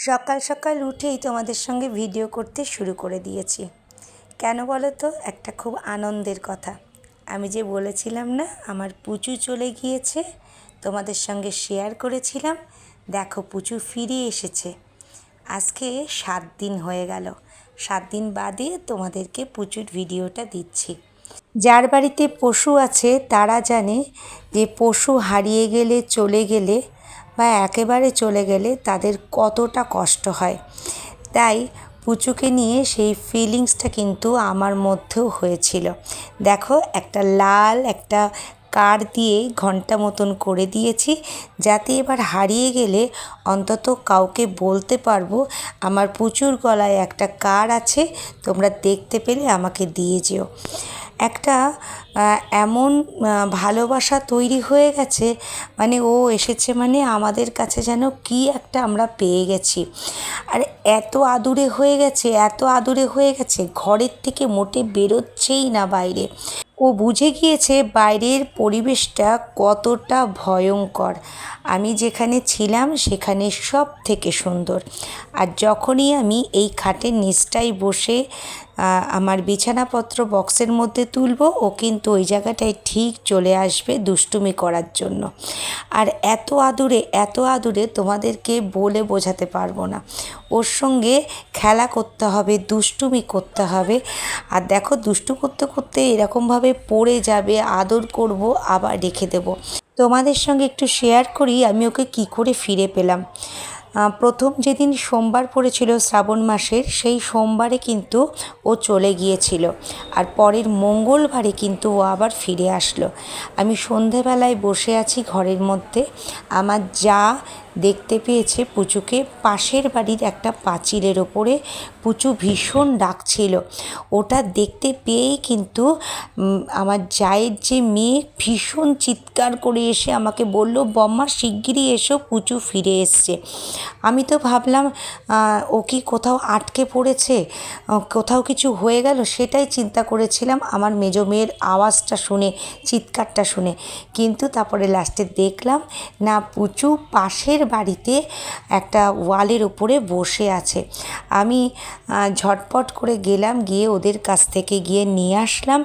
সকাল সকাল উঠেই তোমাদের সঙ্গে ভিডিও করতে শুরু করে দিয়েছি। কেন বলো তো? একটা খুব আনন্দের কথা। আমি যে বলেছিলাম না, আমার পুচু চলে গিয়েছে, তোমাদের সঙ্গে শেয়ার করেছিলাম। দেখো, পুচু ফিরে এসেছে। আজকে সাত দিন হয়ে গেল। সাত দিন বাদে তোমাদেরকে পুচুর ভিডিওটা দিচ্ছি। যার বাড়িতে পশু আছে, তারা জানে যে পশু হারিয়ে গেলে, চলে গেলে বা একেবারে চলে গেলে তাদের কতটা কষ্ট হয়। তাই পুচুকে নিয়ে সেই ফিলিংসটা কিন্তু আমার মধ্যেও হয়েছিল। দেখো, একটা লাল একটা কার দিয়ে ঘণ্টা মতন করে দিয়েছি, যাতে এবার হারিয়ে গেলে অন্তত কাউকে বলতে পারব, আমার পুচুর গলায় একটা কার আছে, তোমরা দেখতে পেলে আমাকে দিয়ে যেও। একটা এমন ভালোবাসা তৈরি হয়ে গেছে মানে ও এসেছে মানে আমাদের কাছে যেন কি একটা আমরা পেয়ে গেছি। আর এত আদুরে হয়ে গেছে, এত আদুরে হয়ে গেছে, ঘরের থেকে মোটে বেরোচ্ছেই না বাইরে। ও বুঝে গিয়েছে বাইরের পরিবেশটা কতটা ভয়ঙ্কর। আমি যেখানে ছিলাম সেখানে সব থেকে সুন্দর। আর যখনই আমি এই খাটের নিচটায় বসে আমার বিছানাপত্র বক্সের মধ্যে তুলব, ও কিন্তু ওই জায়গাটায় ঠিক চলে আসবে দুষ্টুমি করার জন্য। আর এত আদুরে এত আদুরে তোমাদেরকে বলে বোঝাতে পারব না। ওর সঙ্গে খেলা করতে হবে, দুষ্টুমি করতে হবে। আর দেখো, দুষ্টু করতে করতে এরকমভাবে পড়ে যাবে, আদর করব, আবার রেখে দেব। তোমাদের সঙ্গে একটু শেয়ার করি, আমি ওকে কি করে ফিরে পেলাম। প্রথম যেদিন সোমবার পড়েছিল শ্রাবণ মাসের, সেই সোমবারে কিন্তু ও চলে গিয়েছিল। আর পরের মঙ্গলবারে কিন্তু ও আবার ফিরে আসলো। আমি সন্ধেবেলায় বসে আছি ঘরের মধ্যে। আমার যা দেখতে পেয়েছে পুচুকে। পাশের বাড়ির একটা পাঁচিলের ওপরে পুচু ভীষণ ডাকছিল। ওটা দেখতে পেয়েই কিন্তু আমার জায়ের যে মেয়ে ভীষণ চিৎকার করে এসে আমাকে বলল, বম্মা, শিগগিরই এসো, পুচু ফিরে এসছে। আমি তো ভাবলাম ও কি কোথাও আটকে পড়েছে? কোথাও কিছু হয়ে গেল? সেটাই চিন্তা করেছিলাম। আমার মেজো মেয়ের আওয়াজটা শুনে, চিৎকারটা শুনে। কিন্তু তারপরে লাস্টে দেখলাম, না, পুচু পাশের বাড়িতে একটা ওয়ালের ওপরে বসে আছে। আমি ঝটপট করে গেলাম, গিয়ে ওদের কাছ থেকে গিয়ে নিয়ে আসলাম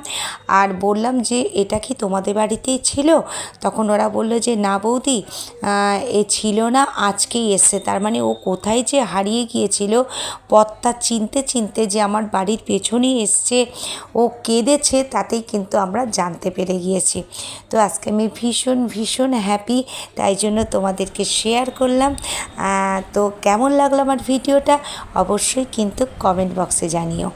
আর বললাম যে, এটা কি তোমাদের বাড়িতেই ছিল? তখন ওরা বলল যে, না বৌদি এ ছিল না, আজকেই এসছে। তার মানে ও কোথায় যে হারিয়ে গিয়েছিল, পথটা চিনতে চিনতে যে আমার বাড়ির পেছনেই এসছে, ও কেঁদেছে তাতেই কিন্তু আমরা জানতে পেরে গিয়েছি। তো আজকে আমি ভীষণ ভীষণ হ্যাপি তাই জন্য তোমাদেরকে শেয়ার করলাম। তো কেমন লাগল আমার ভিডিওটা? অবশ্যই কিন্তু কমেন্ট বক্সে জানিও।